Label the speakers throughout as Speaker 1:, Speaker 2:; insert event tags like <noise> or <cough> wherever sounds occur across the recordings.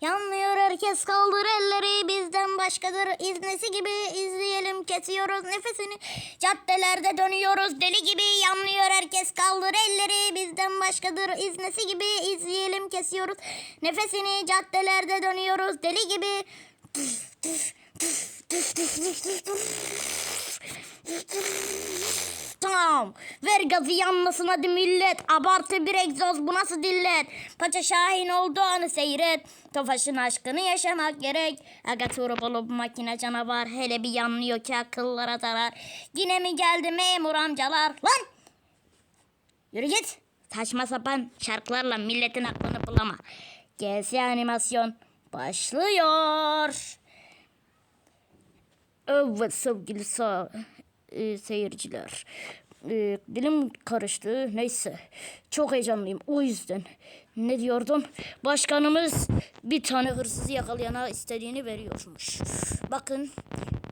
Speaker 1: Yanmıyor herkes kaldır elleri bizden başkadır. İznesi gibi izleyelim kesiyoruz nefesini caddelerde dönüyoruz deli gibi yanmıyor herkes kaldır elleri bizden başkadır iznesi gibi izleyelim kesiyoruz nefesini caddelerde dönüyoruz deli gibi Tamam. Ver gazı yanmasın hadi millet. Abartı bir egzoz bu nasıl dillet? Paça Şahin oldu anı seyret. Tofaş'ın aşkını yaşamak gerek. Aga turbolu bu makine canavar. Hele bir yanlıyor ki akıllara zarar. Yine mi geldi memur amcalar? Lan! Yürü git. Saçma sapan şarkılarla milletin aklını bulama. GS animasyon başlıyor. Evet sevgili sağ, e, seyirciler. E, dilim karıştı. Neyse. Çok heyecanlıyım. O yüzden. Ne diyordum? Başkanımız bir tane hırsızı yakalayana istediğini veriyormuş. Bakın.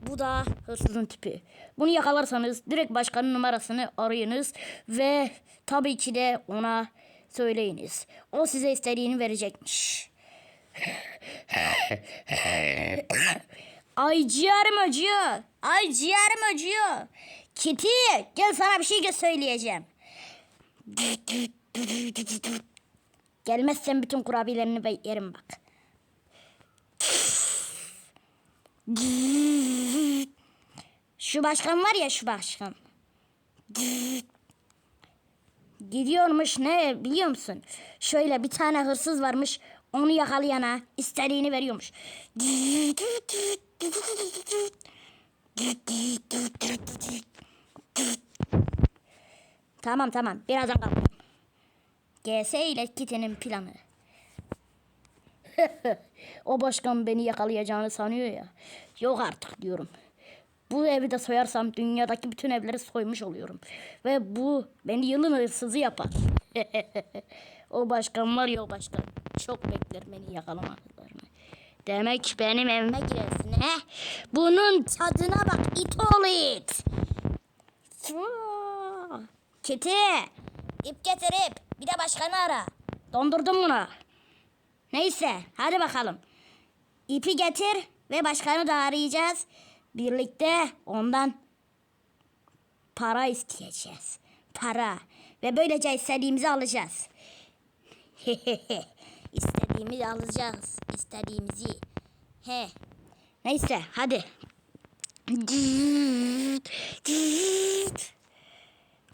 Speaker 1: Bu da hırsızın tipi. Bunu yakalarsanız direkt başkanın numarasını arayınız ve tabii ki de ona söyleyiniz. O size istediğini verecekmiş. <laughs> Ay ciğerim acıyor. Ay ciğerim acıyor. Kitty gel sana bir şey söyleyeceğim. Gelmezsen bütün kurabiyelerini ben yerim bak. Şu başkan var ya şu başkan. Gidiyormuş ne biliyor musun? Şöyle bir tane hırsız varmış. Onu yakalayana istediğini veriyormuş. Tamam tamam birazdan kalkıyorum. GS ile Kitty'nin planı. <laughs> o başkan beni yakalayacağını sanıyor ya. Yok artık diyorum. Bu evi de soyarsam dünyadaki bütün evleri soymuş oluyorum. Ve bu beni yılın hırsızı yapar. <laughs> o başkan var ya o başkan. Çok bekler beni yakalamalarını. Demek benim evime girersin he? Bunun tadına bak it oğlu it. Kiti. İp getir ip. Bir de başkanı ara. Dondurdum bunu. Neyse hadi bakalım. İpi getir ve başkanı da arayacağız. Birlikte ondan para isteyeceğiz. Para. Ve böylece istediğimizi alacağız. <laughs> istediğimizi alacağız. İstediğimizi. He. Neyse hadi.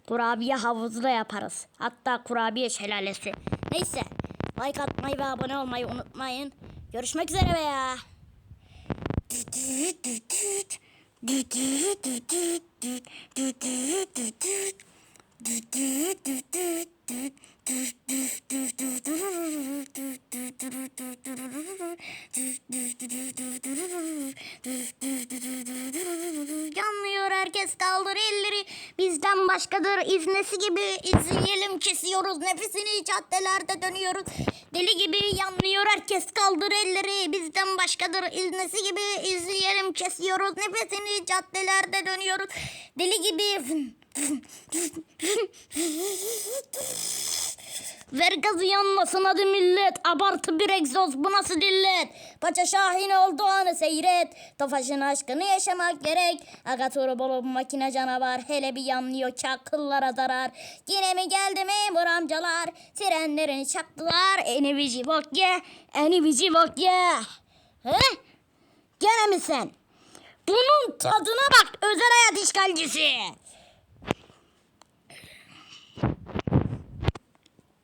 Speaker 1: Kurabiye havuzu da yaparız. Hatta kurabiye şelalesi. Neyse. Like atmayı ve abone olmayı unutmayın. Görüşmek üzere be ya. <laughs> herkes kaldır elleri. Bizden başkadır iznesi gibi. İzleyelim kesiyoruz. Nefesini caddelerde dönüyoruz. Deli gibi yanmıyor herkes kaldır elleri. Bizden başkadır iznesi gibi. İzleyelim kesiyoruz. Nefesini caddelerde dönüyoruz. Deli gibi <laughs> Ver gazı yanmasın hadi millet. Abartı bir egzoz bu nasıl dillet? Paça Şahin oldu anı seyret. Tofaşın aşkını yaşamak gerek. Aga turbolu makine canavar. Hele bir yanlıyor ki zarar. Yine mi geldi memur amcalar? Sirenlerini çaktılar. Eni vici bok ye. Eni vici bok ye. He? Gene mi sen? Bunun tadına bak özel hayat işgalcisi.